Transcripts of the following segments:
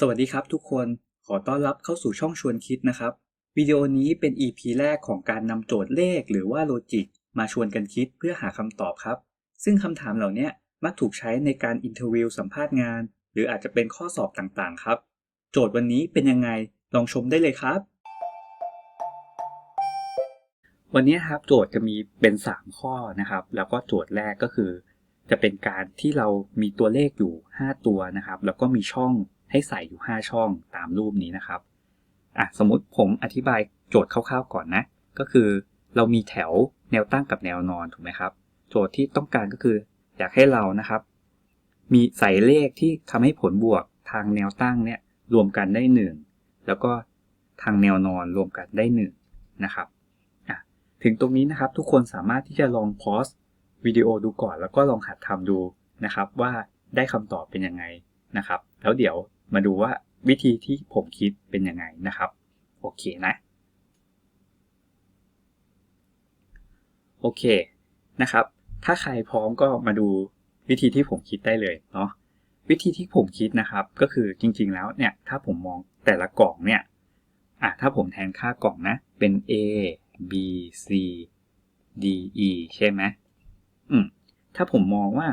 สวัสดีครับทุกคนขอต้อนรับเข้าสู่ช่องชวนคิดนะครับ วิดีโอนี้เป็น EP แรกของการนำโจทย์เลขหรือว่าโลจิกมาชวนกันคิดเพื่อหาคำตอบครับ ซึ่งคำถามเหล่านี้มักถูกใช้ในการอินเทอร์วิวสัมภาษณ์งาน หรืออาจจะเป็นข้อสอบต่างๆ ครับ โจทย์วันนี้เป็นยังไงลองชมได้เลยครับ วันนี้ครับโจทย์จะมีเป็น 3 ข้อนะครับ แล้วก็โจทย์แรกก็คือ จะเป็นการที่เรามีตัวเลขอยู่ 5 ตัวนะครับ แล้วก็มีช่อง ให้ใส่อยู่ 5 ช่องตามรูปนี้นะครับอะสมมุติผมอธิบายโจทย์คร่าวๆก่อนนะ ก็คือเรามีแถวแนวตั้งกับแนวนอนถูกไหมครับ โจทย์ที่ต้องการก็คือ อยากให้เรานะครับ มีใส่เลขที่ทำให้ผลบวกทางแนวตั้งเนี่ยรวมกันได้ 1 แล้วก็ทางแนวนอนรวมกันได้1นะครับอะถึงตรงนี้นะครับทุกคนสามารถที่จะลองพอสวิดีโอดูก่อน แล้วก็ลองหัดทำดูนะครับ ว่าได้คำตอบเป็นยังไงนะครับ แล้วเดี๋ยว มาดูว่าวิธีที่ผมคิดเป็นยังไงนะครับ โอเคนะ โอเคนะครับ ถ้าใครพร้อมก็มาดูวิธีที่ผมคิดได้เลยเนาะวิธีที่ผมคิดนะครับ ก็คือจริง ๆ แล้วเนี่ยถ้าผมมองแต่ละกล่องเนี่ยอะถ้าผมแทนค่ากล่องนะ เป็น A B C D E ใช่ไหมอืมถ้าผมมองว่า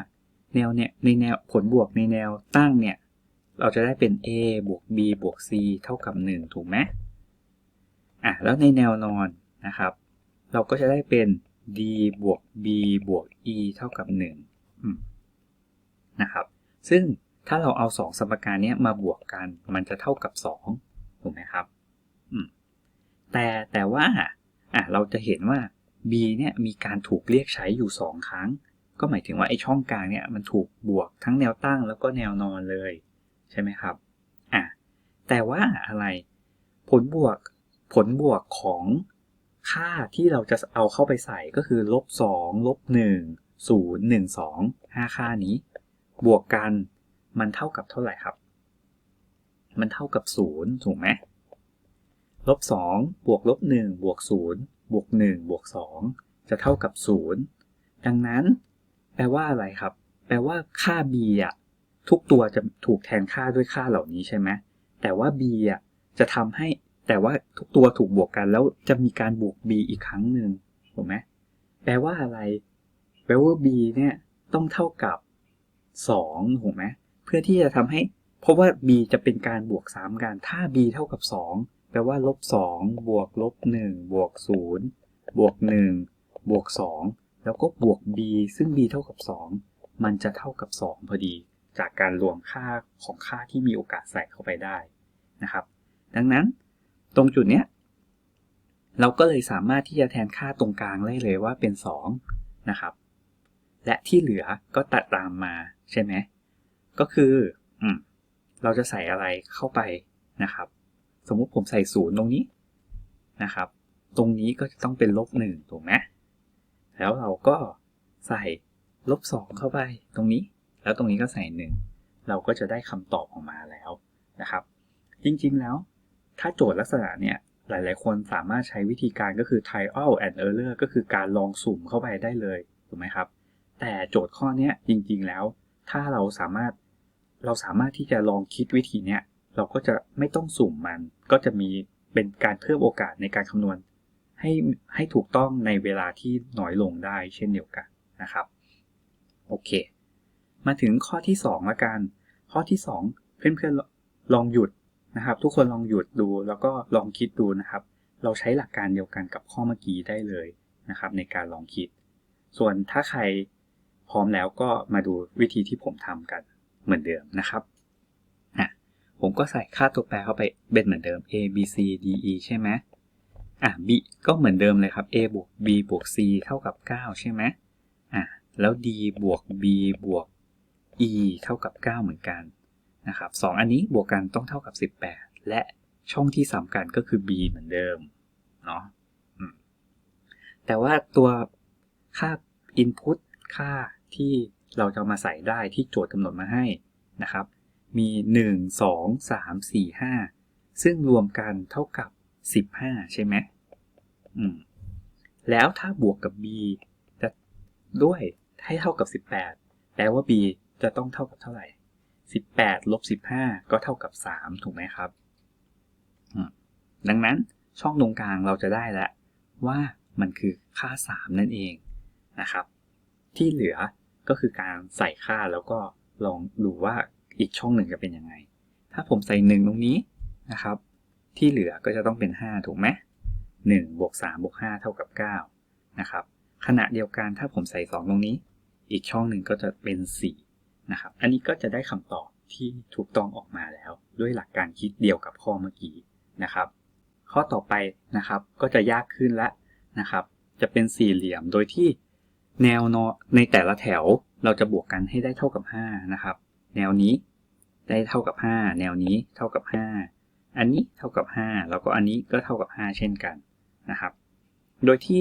แนวเนี่ยในแนวผลบวกในแนวตั้งเนี่ย เราจะได้เป็น a บวก b บวก c เท่ากับ 1 ถูกไหมอะ แล้วในแนวนอนนะครับ เราก็จะได้เป็น d บวก b บวก e เท่ากับ1นะครับ ซึ่งถ้าเราเอา 2 สมการนี้มาบวกกัน มันจะเท่ากับ 2 ถูกไหมครับแต่แต่ว่าอะเราจะเห็นว่า b เนี่ยมีการถูกเรียกใช้อยู่ 2 ครั้ง ก็หมายถึงว่าไอ้ช่องกลางเนี่ยมันถูกบวกทั้งแนวตั้งแล้วก็แนวนอนเลย ใช่ไหมครับอะแต่ว่าอะไรผลบวกผลบวกของค่าที่เราจะเอาเข้าไปใส่ก็คือลบสองลบหนึ่งศูนย์หนึ่งสองห้าค่านี้ บวกกันมันเท่ากับเท่าไหร่ครับ มันเท่ากับศูนย์ถูกไหมลบสองบวกลบหนึ่งบวกศูนย์บวกหนึ่งบวกสองจะเท่ากับศูนย์ดังนั้น แปลว่าอะไรครับ แปลว่าค่า b อะ ทุกตัวจะถูกแทนค่าด้วยค่าเหล่านี้ใช่ไหมแต่ว่า b อะจะทำให้แต่ว่าทุกตัวถูกบวกกันแล้วจะมีการบวก b อีกครั้งหนึ่งถูกไหมแปลว่าอะไร แปลว่า b เนี่ยต้องเท่ากับ2ถูกไหมเพื่อที่จะทำให้ เพราะว่า b จะเป็นการบวก3กันถ้า b เท่ากับ 2 แปลว่าลบ2บวกลบ1บวก0บวก1บวก2แล้วก็บวก b ซึ่ง b เท่ากับ 2 มันจะเท่ากับ 2 พอดี จากการรวมค่าของค่าที่มีโอกาสใส่เข้าไปได้นะครับ ดังนั้นตรงจุดเนี้ยเราก็เลยสามารถที่จะแทนค่าตรงกลางได้เลยว่าเป็น 2 นะครับ และที่เหลือก็ตัดตามมาใช่ไหมก็คืออเราจะใส่อะไรเข้าไปนะครับ สมมุติผมใส่ศูนย์ตรงนี้นะครับ ตรงนี้ก็จะต้องเป็นลบหนึ่งถูกไหมแล้วเราก็ใส่ลบสองเข้าไปตรงนี้ แล้วตรงนี้ก็ใส่หนึ่งเราก็จะได้คำตอบออกมาแล้วนะครับ จริงๆแล้ว ถ้าโจทย์ลักษณะเนี่ยหลายๆ คนสามารถใช้วิธีการก็คือ trial and error ก็คือการลองสุ่มเข้าไปได้เลยถูกไหมครับ แต่โจทย์ข้อนี้จริงๆแล้ว ถ้าเราสามารถเราสามารถที่จะลองคิดวิธีเนี้ยเราก็จะไม่ต้องสุ่มมัน ก็จะมีเป็นการเพิ่มโอกาสในการคำนวณ ให้ให้ถูกต้องในเวลาที่น้อยลงได้เช่นเดียวกันนะครับ โอเค มาถึงข้อที่2ละกัน ข้อที่ 2 เพื่อนๆลองหยุดนะครับ ทุกคนลองหยุดดูแล้วก็ลองคิดดูนะครับ เราใช้หลักการเดียวกันกับข้อเมื่อกี้ได้เลยนะครับ ในการลองคิด ส่วนถ้าใครพร้อมแล้วก็มาดูวิธีที่ผมทำกันเหมือนเดิมนะครับอะผมก็ใส่ค่าตัวแปรเข้าไปเป็นเหมือนเดิม a b c d e ใช่ไหมอะ b ก็เหมือนเดิมเลยครับ a บวก b บวก c เท่ากับ 9 ใช่ไหมอะแล้ว d บวก b บวก e เท่ากับ 9 เหมือนกันนะครับสอันนี้บวกกันต้องเท่ากับ 18 และช่องที่สำคัญก็คือ b เหมือนเดิมเนาะแต่ว่าตัวค่า input ค่าที่เราจะมาใส่ได้ที่โจทย์กำหนดมาให้นะครับ มี 1 2 3 4 5 ซึ่งรวมกันเท่ากับ 15 ใช่ไหมอืมแล้วถ้าบวกกับ b จะด้วยให้เท่ากับ 18 แปลว่า b จะต้องเท่ากับเท่าไหร่ 18 ลบ 15 ก็เท่ากับ 3 ถูกไหมครับ ดังนั้นช่องตรงกลางเราจะได้แล้วว่ามันคือค่า 3 นั่นเองนะครับ ที่เหลือก็คือการใส่ค่าแล้วก็ลองดูว่าอีกช่องหนึ่งจะเป็นยังไง ถ้าผมใส่ 1 ตรงนี้นะครับ ที่เหลือก็จะต้องเป็น 5 ถูกไหม1บวก3บวก5เท่ากับ9นะครับ ขณะเดียวกันถ้าผมใส่ 2 ตรงนี้ อีกช่องหนึ่งก็จะเป็น 4 นะครับ อันนี้ก็จะได้คำตอบที่ถูกต้องออกมาแล้ว ด้วยหลักการคิดเดียวกับข้อเมื่อกี้นะครับ ข้อต่อไปนะครับก็จะยากขึ้นแล้วนะครับ จะเป็นสี่เหลี่ยมโดยที่แนวนอในแต่ละแถวเราจะบวกกันให้ได้เท่ากับ 5 นะครับ แนวนี้ได้เท่ากับ 5 แนวนี้เท่ากับ 5 อันนี้เท่ากับ 5 แล้วก็อันนี้ก็เท่ากับ 5 เช่นกันนะครับ โดยที่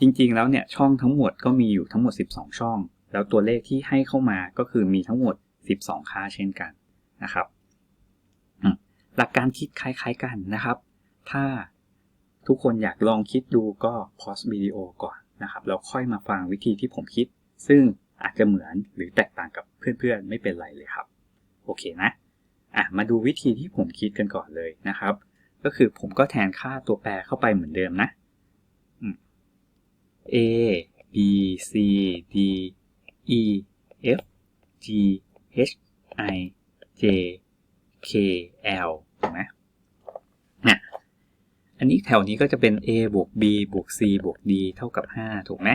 จริงๆแล้วเนี่ยช่องทั้งหมดก็มีอยู่ทั้งหมด 12 ช่อง แล้วตัวเลขที่ให้เข้ามาก็คือมีทั้งหมด 12 ค่าเช่นกันนะครับหลักการคิดคล้ายๆกันนะครับ ถ้าทุกคนอยากลองคิดดูก็พอสวิดีโอก่อนนะครับแล้วค่อยมาฟังวิธีที่ผมคิด ซึ่งอาจจะเหมือนหรือแตกต่างกับเพื่อนๆ ไม่เป็นไรเลยครับ โอเคนะอะมาดูวิธีที่ผมคิดกันก่อนเลยนะครับ ก็คือผมก็แทนค่าตัวแปรเข้าไปเหมือนเดิมนะ A B C D E F G H I J K L ถูกไหมนี่ยอันนี้แถวนี้ก็จะเป็น a บวก b บวก c บวก d เท่ากับ 5 ถูกไหม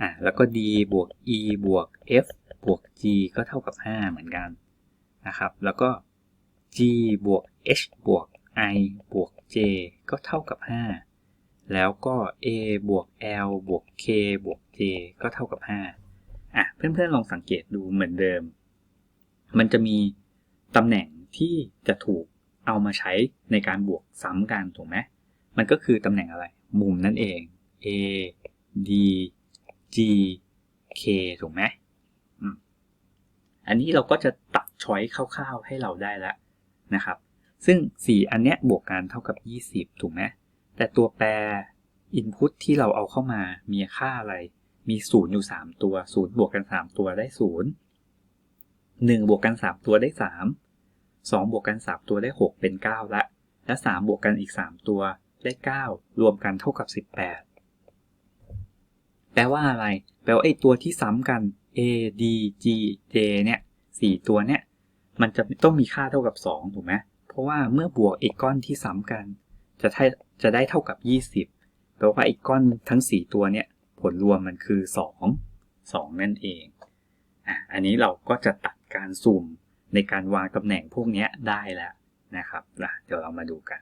อะแล้วก็ d บวก e บวก f บวก g ก็เท่ากับ 5 เหมือนกันนะครับ แล้วก็ g บวก h บวก i บวก j ก็เท่ากับ 5 แล้วก็ a บวก l บวก k บวก j ก็เท่ากับ 5 อะเพื่อนๆลองสังเกตดูเหมือนเดิม มันจะมีตำแหน่งที่จะถูกเอามาใช้ในการบวกซ้ำกันถูกไหมมันก็คือตำแหน่งอะไร มุมนั่นเอง A D G K ถูกไหมอันนี้เราก็จะตัดช้อยคร่าวๆให้เราได้แล้วนะครับ ซึ่ง 4 อันเนี้ยบวกกันเท่ากับ 20 ถูกไหมแต่ตัวแปร input ที่เราเอาเข้ามามีค่าอะไร มี0อยู่3ตัว0บวกกัน3ตัวได้0 1บวกกัน3ตัวได้3 2บวกกัน3ตัวได้6เป็น9ละ และ3บวกกันอีก3ตัวได้9รวมกันเท่ากับ18แปลว่าอะไร แปลว่าไอ้ตัวที่ซ้ำกัน a d g j เนี่ย4ตัวเนี่ยมันจะต้องมีค่าเท่ากับ2ถูกไหมเพราะว่าเมื่อบวกไอีกก้อนที่ซ้ำกัน จะได้จะได้เท่ากับ20แปลว่าไอีกก้อนทั้ง4ตัวเนี่ย ผลรวมมันคือ 2 2 นั่นเองอะอันนี้เราก็จะตัดการซูมในการวางตำแหน่งพวกนี้ได้แล้วนะครับเดี๋ยวเรามาดูกัน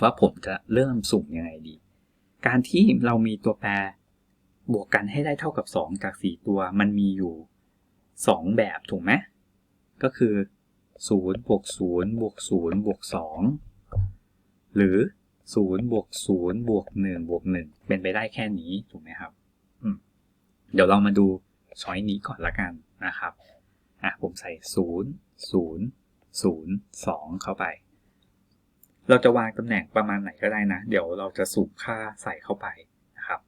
ว่าผมจะเริ่มสุ่มยังไงดี การที่เรามีตัวแปรบวกกันให้ได้เท่ากับ 2 จาก 4 ตัวมันมีอยู่ 2 แบบถูกไหมก็คือ0บวก0บวก0บวก2หรือ 0บวก0บวก1บวก1เป็นไปได้แค่นี้ถูกไหมครับเดี๋ยวเรามาดูช้อยนี้ก่อนละกันนะครับอะผมใส่ 0 0 0 2 เข้าไป เราจะวางตำแหน่งประมาณไหนก็ได้นะ เดี๋ยวเราจะสูบค่าใส่เข้าไปนะครับ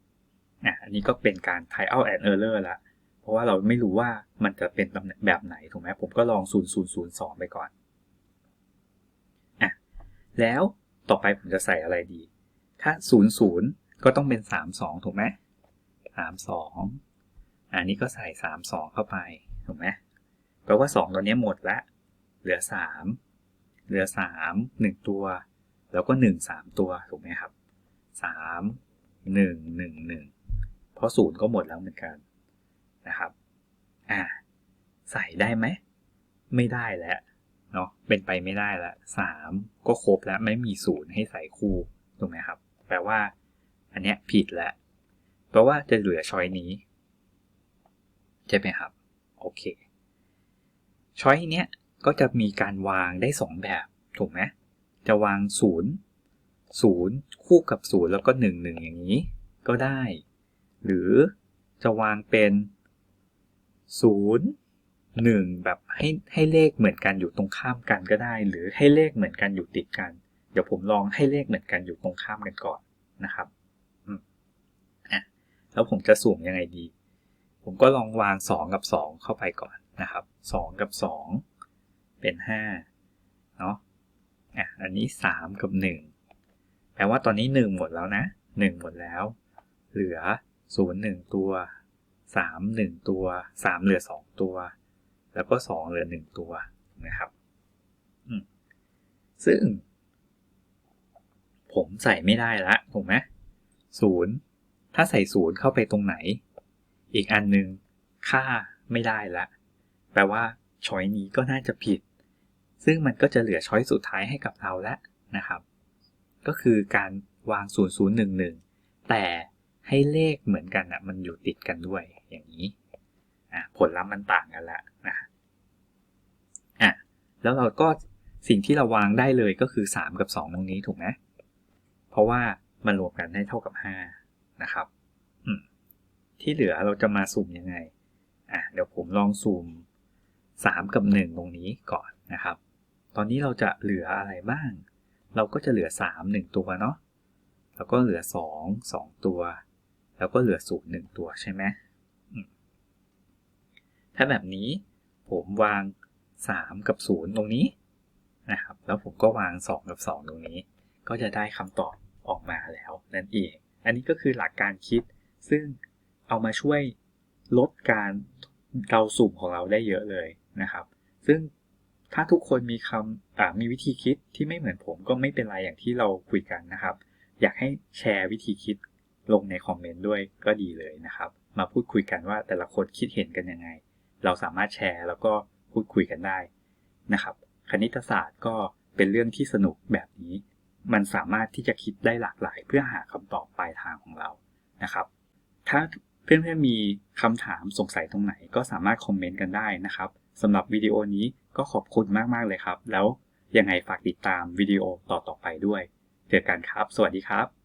อะอันนี้ก็เป็นการ try out and error ละเพราะว่าเราไม่รู้ว่ามันจะเป็นตำแหน่งแบบไหนถูกไหมผมก็ลอง 0 0 0 2 ไปก่อนอะแล้ว ต่อไปผมจะใส่อะไรดี ถ้า 0 0 ก็ต้องเป็น 3 2 ถูกไหม3 2 อันนี้ก็ใส่สามสองเข้าไป ถูกไหมแปลว่าสองตัวนี้หมดละ เหลือสามเหลือสามหนึ่งตัว แล้วก็หนึ่งสามตัว ถูกไหมครับสามหนึ่งหนึ่งหนึ่งเพราะศูนย์ก็หมดแล้วเหมือนกันนะครับ อ่า ใส่ได้ไหม ไม่ได้แล้ว เนาะเป็นไปไม่ได้ละสามก็ครบแล้วไม่มีศูนย์ให้ใส่คู่ถูกไหมครับ แปลว่า อันเนี้ยผิดแล้วแปลว่าจะเหลือช้อยนี้ ใช่ไหมครับ โอเคช้อยเนี้ยก็จะมีการวางได้ 2 แบบถูกไหมจะวาง 0 0 คู่กับ 0 แล้วก็ 1 1 อย่างนี้ ก็ได้ หรือจะวางเป็น 0 1แบบให้ให้เลขเหมือนกันอยู่ตรงข้ามกันก็ได้ หรือให้เลขเหมือนกันอยู่ติดกัน เดี๋ยวผมลองให้เลขเหมือนกันอยู่ตรงข้ามกันก่อนนะครับอืมอะแล้วผมจะสุ่มยังไงดี ผมก็ลองวาง 2 กับ 2 เข้าไปก่อนนะครับ2กับ 2 เป็น5เนาะอะอันนี้ 3 กับ 1 แปลว่าตอนนี้ 1 หมดแล้วนะ 1 หมดแล้ว เหลือ 0 1 ตัว 3 1 ตัว 3 เหลือ 2 ตัว แล้วก็ 2 เหลือ 1 ตัวนะครับซึ่ง ผมใส่ไม่ได้ละถูกไหมศูนย์ถ้าใส่ศูนย์เข้าไปตรงไหน อีกอันหนึ่งค่าไม่ได้ละแปลว่าช้อยนี้ก็น่าจะผิด ซึ่งมันก็จะเหลือช้อยสุดท้ายให้กับเราแล้วนะครับ ก็คือการวาง 0011 แต่ให้เลขเหมือนกันอะมันอยู่ติดกันด้วยอย่างนี้ ผลลัพธ์มันต่างกันละนะอะแล้วเราก็สิ่งที่เราวางได้เลยก็คือ 3 กับ 2 ตรงนี้ถูกไหมเพราะว่ามันรวมกันได้เท่ากับ 5 นะครับที่เหลือเราจะมาสุ่มยังไงอะเดี๋ยวผมลองสุ่ม3 กับ 1 ตรงนี้ก่อนนะครับ ตอนนี้เราจะเหลืออะไรบ้าง เราก็จะเหลือ 3 1 ตัวเนาะแล้วก็เหลือ 2 2 ตัว แล้วก็เหลือ0 1ตัวใช่ไหม ถ้าแบบนี้ผมวาง 3 กับ 0 ตรงนี้นะครับ แล้วผมก็วาง 2 กับ 2 ตรงนี้ ก็จะได้คำตอบออกมาแล้วนั่นเอง อันนี้ก็คือหลักการคิด ซึ่งเอามาช่วยลดการเดาสุ่มของเราได้เยอะเลยนะครับ ซึ่งถ้าทุกคนมีคำมีวิธีคิดที่ไม่เหมือนผมก็ไม่เป็นไรอย่างที่เราคุยกันนะครับ อยากให้แชร์วิธีคิดลงในคอมเมนต์ด้วยก็ดีเลยนะครับ มาพูดคุยกันว่าแต่ละคนคิดเห็นกันยังไง เราสามารถแชร์แล้วก็พูดคุยกันได้นะครับ คณิตศาสตร์ก็เป็นเรื่องที่สนุกแบบนี้ มันสามารถที่จะคิดได้หลากหลาย เพื่อหาคำตอบปลายทางของเรานะครับ ถ้าเพื่อนๆมีคำถามสงสัยตรงไหน ก็สามารถคอมเมนต์กันได้นะครับสำหรับวิดีโอนี้ก็ขอบคุณมากๆเลยครับ แล้วยังไงฝากติดตามวิดีโอต่อๆไปด้วย เจอกันครับ สวัสดีครับ